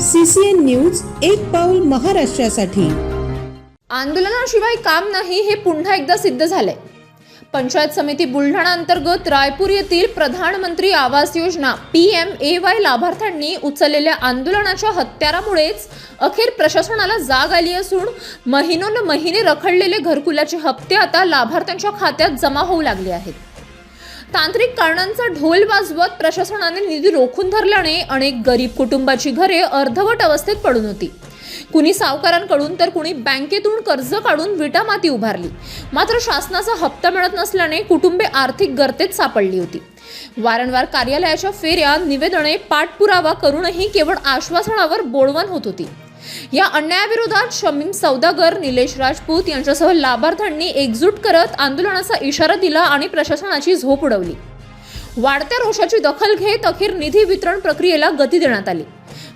CCN news एक पाऊल महाराष्ट्रासाठी. आंदोलनाशिवाय काम नाही हे पुन्हा एकदा सिद्ध झालंय. पंचायत समिती बुलढाणा अंतर्गत रायपूर येथील प्रधानमंत्री आवास योजना पी एम ए वाय लाभार्थ्यांनी उचललेल्या आंदोलनाच्या हत्यारामुळेच अखेर प्रशासनाला जाग आली असून महिनोन महिने रखडलेले घरकुलाचे हप्ते आता लाभार्थ्यांच्या खात्यात जमा होऊ लागले आहेत. तांत्रिक कारणांचा ढोल वाजवत प्रशासनाने निधी रोखून धरल्याने अनेक गरीब कुटुंबाची घरे अर्धवट अवस्थेत पडून होती. कुणी सावकारांकडून तर कुणी बँकेतून कर्ज काढून विटामाती उभारली. मात्र शासनाचा हप्ता मिळत नसल्याने कुटुंबे आर्थिक गर्तेत सापडली होती. वारंवार कार्यालयाच्या फेऱ्या निवेदने पाठपुरावा करूनही केवळ आश्वासनावर बोळवण होत होती. या अन्यायाविरोधात शमीम सौदागर निलेश राजपूत यांच्यासह लाभार्थ्यांनी एकजूट करत आंदोलनाचा इशारा दिला आणि प्रशासनाची झोप उडवली. वाढत्या रोषाची दखल घेत अखेर निधी वितरण प्रक्रियेला गती देण्यात आली.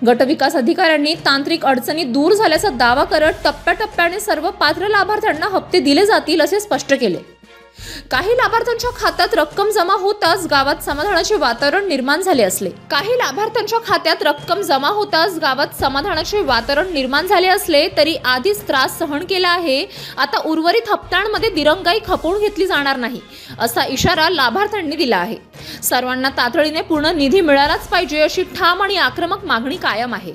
गटविकास अधिकाऱ्यांनी तांत्रिक अडचणी दूर झाल्याचा दावा करत टप्प्याटप्प्याने सर्व पात्र लाभार्थ्यांना हप्ते दिले जातील असे स्पष्ट केले. काही लाभार्थ्यांच्या खात्यात रक्कम जमा होताच गावात समाधानाचे वातावरण निर्माण झाले असले. काही लाभार्थ्यांच्या खात्यात रक्कम जमा होताच गावात समाधानाचे वातावरण निर्माण झाले असले तरी आधीच त्रास सहन केला आहे. आता उर्वरित हप्त्यांमध्ये दिरंगाई खपवून घेतली जाणार नाही असा इशारा लाभार्थ्यांनी दिला आहे. सर्वांना तातडीने पूर्ण निधी मिळालाच पाहिजे अशी ठाम आणि आक्रमक मागणी कायम आहे.